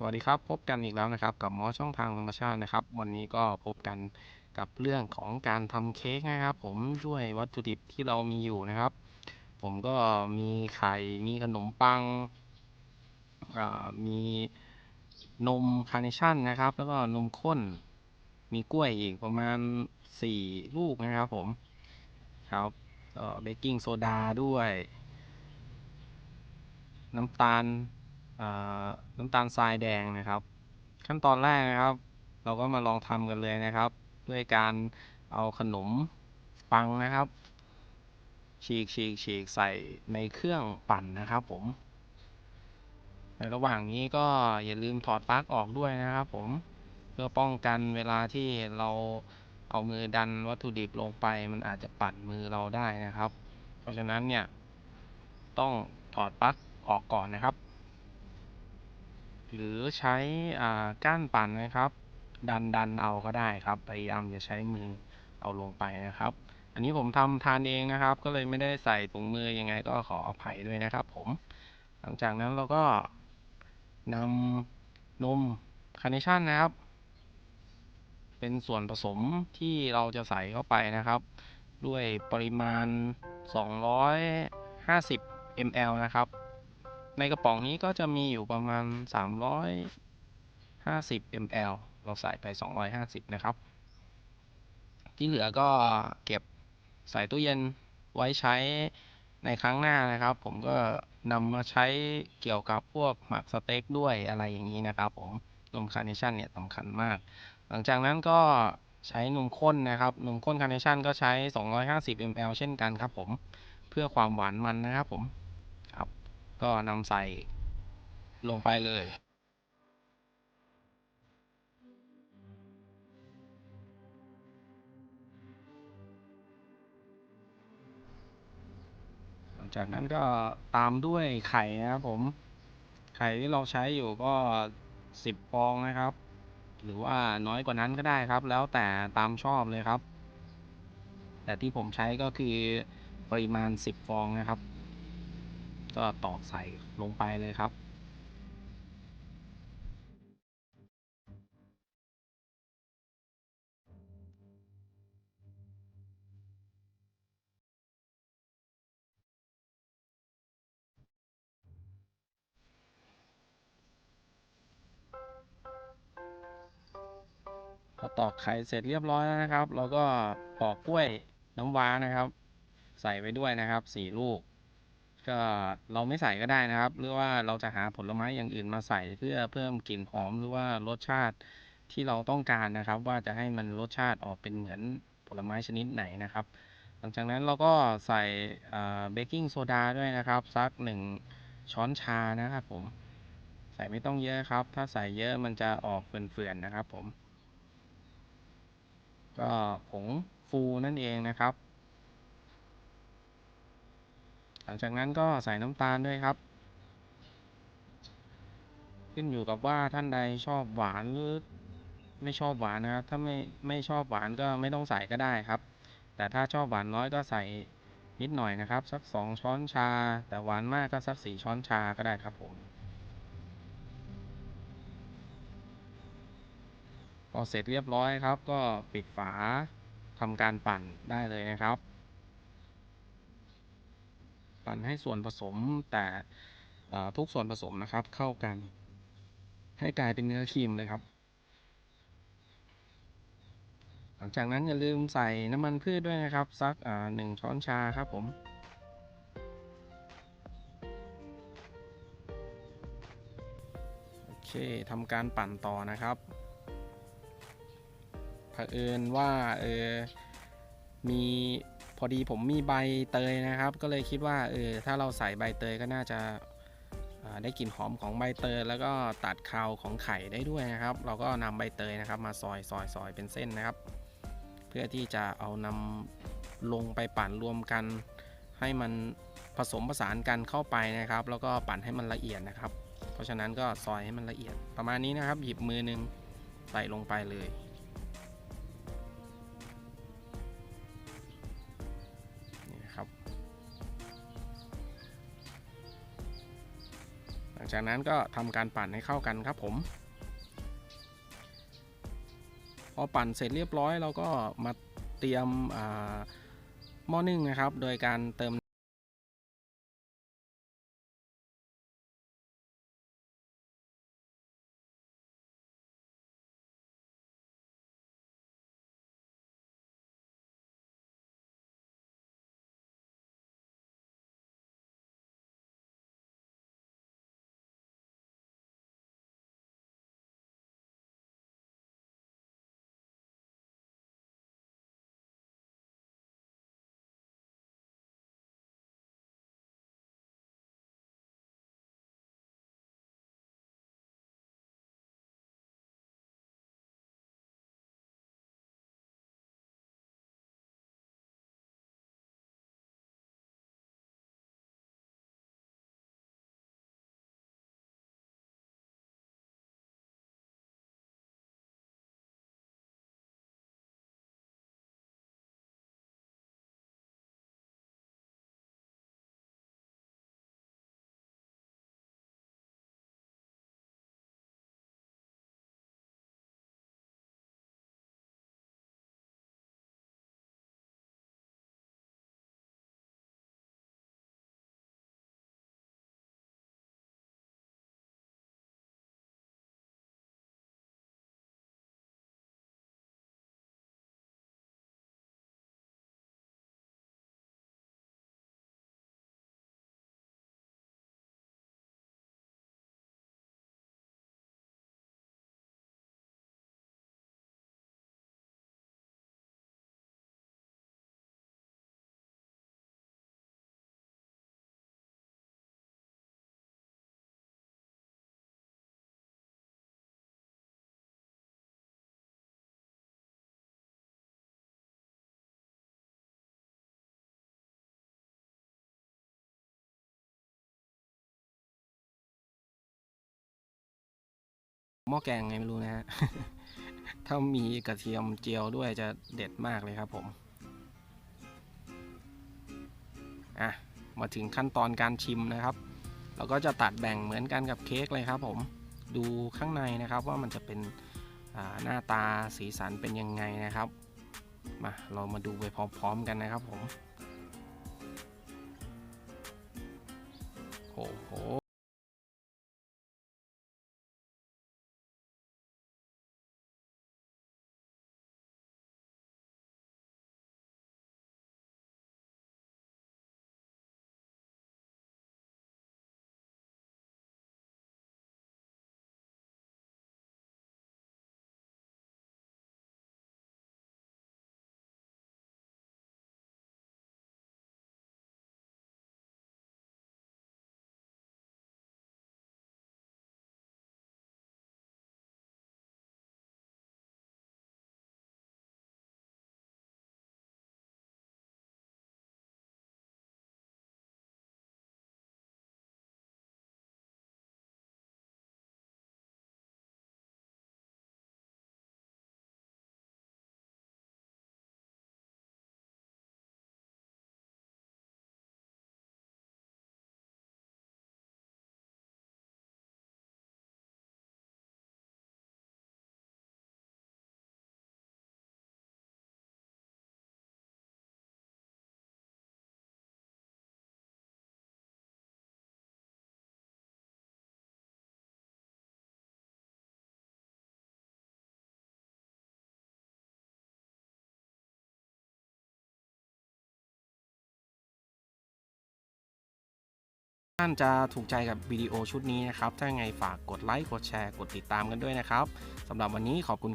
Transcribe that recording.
สวัสดีครับ พบกันอีกแล้วนะครับ กับหมอช่องทางธรรมชาตินะครับ วันนี้ก็พบกันกับเรื่องของการทำเค้กนะครับ ผมด้วยวัตถุดิบที่เรามีอยู่นะครับ ผมก็มีไข่มีขนมปังมีนมคาร์เนชั่นนะครับ แล้วก็นมข้น มีกล้วยอีกประมาณสี่ลูกนะครับผมครับเบกกิ้งโซดาด้วย น้ำตาล น้ำตาลทรายแดงนะครับ ขั้นตอนแรกนะครับ เราก็มาลองทำกันเลยนะครับ ด้วยการเอาขนมปังนะครับ ฉีกฉีกฉีกใส่ในเครื่องปั่นนะครับผมในระหว่างนี้ก็อย่าลืมถอดปลั๊กออกด้วยนะครับผมเพื่อป้องกันเวลาที่เราเอามือดันวัตถุดิบลงไป มันอาจจะปัดมือเราได้นะครับ เพราะฉะนั้นเนี่ย ต้องถอดปลั๊กออกก่อนนะครับ หรือใช้ก้านปั่นนะครับ ดันดันเอาก็ได้ครับพยายามอย่าใช้มือเอาลงไปนะครับ อันนี้ผมทำทานเองนะครับ ก็เลยไม่ได้ใส่ถุงมือยังไงก็ขออภัยด้วยนะครับ ผม หลังจากนั้นเราก็นำนมคาร์เนชั่นนะครับ เป็นส่วนผสมที่เราจะใส่เข้าไปนะครับ ด้วยปริมาณ 250 ml นะครับ ในกระป๋องนี้ก็จะมีอยู่ประมาณ 350 ml เราใส่ไป 250 นะครับ ที่เหลือก็เก็บใส่ตู้เย็นไว้ใช้ในครั้งหน้านะครับ ผมก็นำมาใช้เกี่ยวกับพวกหมักสเต็กด้วยอะไรอย่างนี้นะครับผมนมคาร์เนชั่นเนี่ยสำคัญมาก หลังจากนั้นก็ใช้นมข้นนะครับ นมข้นคาร์เนชั่นก็ใช้ 250 ml เช่นกันครับผม เพื่อความหวานมันนะครับผม ก็นำใส่ลงไปเลย หลังจากนั้นก็ตามด้วยไข่นะครับผม ไข่ที่เราใช้อยู่ก็สิบฟองนะครับ หรือว่าน้อยกว่านั้นก็ได้ครับ แล้วแต่ตามชอบเลยครับ แต่ที่ผมใช้ก็คือปริมาณสิบฟองนะครับ ก็ตอกใส่ลงไปเลยครับ พอตอกไข่เสร็จเรียบร้อยแล้วนะครับ เราก็ปอกกล้วยน้ำว้านะครับ ใส่ไปด้วยนะครับสี่ลูก ก็เราไม่ใส่ก็ได้นะครับ หรือว่าเราจะหาผลไม้อย่างอื่นมาใส่เพื่อเพิ่มกลิ่นหอมหรือว่ารสชาติที่เราต้องการนะครับ ว่าจะให้มันรสชาติออกเป็นเหมือนผลไม้ชนิดไหนนะครับ หลังจากนั้นเราก็ใส่เบกกิ้งโซดาด้วยนะครับสักหนึ่งช้อนชานะครับผมใส่ไม่ต้องเยอะครับ ถ้าใส่เยอะมันจะออกเฟื่อนๆนะครับผม ก็ผงฟูนั่นเองนะครับ ห ลังจากนั้นก็ใส่น้ำตาลด้วยครับ ขึ้นอยู่กับว่าท่านใดชอบหวานหรือไม่ชอบหวานนะครับ ถ้าไม่ไม่ชอบหวานก็ไม่ต้องใส่ก็ได้ครับ แต่ถ้าชอบหวานน้อยก็ใส่นิดหน่อยนะครับ สักสองช้อนชา แต่หวานมากก็สักสี่ช้อนชาก็ได้ครับผมพอเสร็จเรียบร้อยครับ ก็ปิดฝาทำการปั่นได้เลยนะครับ ปั่นให้ส่วนผสมแต่ทุกส่วนผสมนะครับ เข้ากัน ให้กลายเป็นเนื้อครีมเลยครับ หลังจากนั้นอย่าลืมใส่น้ำมันพืชด้วยนะครับ สักหนึ่งช้อนชาครับผมโอเคทำการปั่นต่อนะครับเผอิญว่าเออมี พอดีผมมีใบเตยนะครับ ก็เลยคิดว่าเออถ้าเราใส่ใบเตยก็น่าจะได้กลิ่นหอมของใบเตยแล้วก็ตัดคาวของไข่ได้ด้วยนะครับ เราก็นำใบเตยนะครับมาซอยซอยซอยเป็นเส้นนะครับ เพื่อที่จะเอานำลงไปปั่นรวมกัน ให้มันผสมผสานกันเข้าไปนะครับ แล้วก็ปั่นให้มันละเอียดนะครับ เพราะฉะนั้นก็ซอยให้มันละเอียดประมาณนี้นะครับ หยิบมือนึงใส่ลงไปเลย หลังจากนั้นก็ทำการปั่นให้เข้ากันครับผม พอปั่นเสร็จเรียบร้อยเราก็มาเตรียมหม้อนึ่งนะครับ โดยการเติม หม้อแกงไงไม่รู้นะฮะ ถ้ามีกระเทียมเจียวด้วยจะเด็ดมากเลยครับผม อะ มาถึงขั้นตอนการชิมนะครับ เราก็จะตัดแบ่งเหมือนกันกับเค้กเลยครับผม ดูข้างในนะครับว่ามันจะเป็นหน้าตาสีสันเป็นยังไงนะครับ มาเรามาดูไปพร้อมๆกันนะครับผม โอ้โห ท่านจะถูกใจกับวิดีโอชุดนี้นะครับ ถ้าไงฝากกดไลค์ กดแชร์ กดติดตามกันด้วยนะครับสำหรับวันนี้ขอบคุณ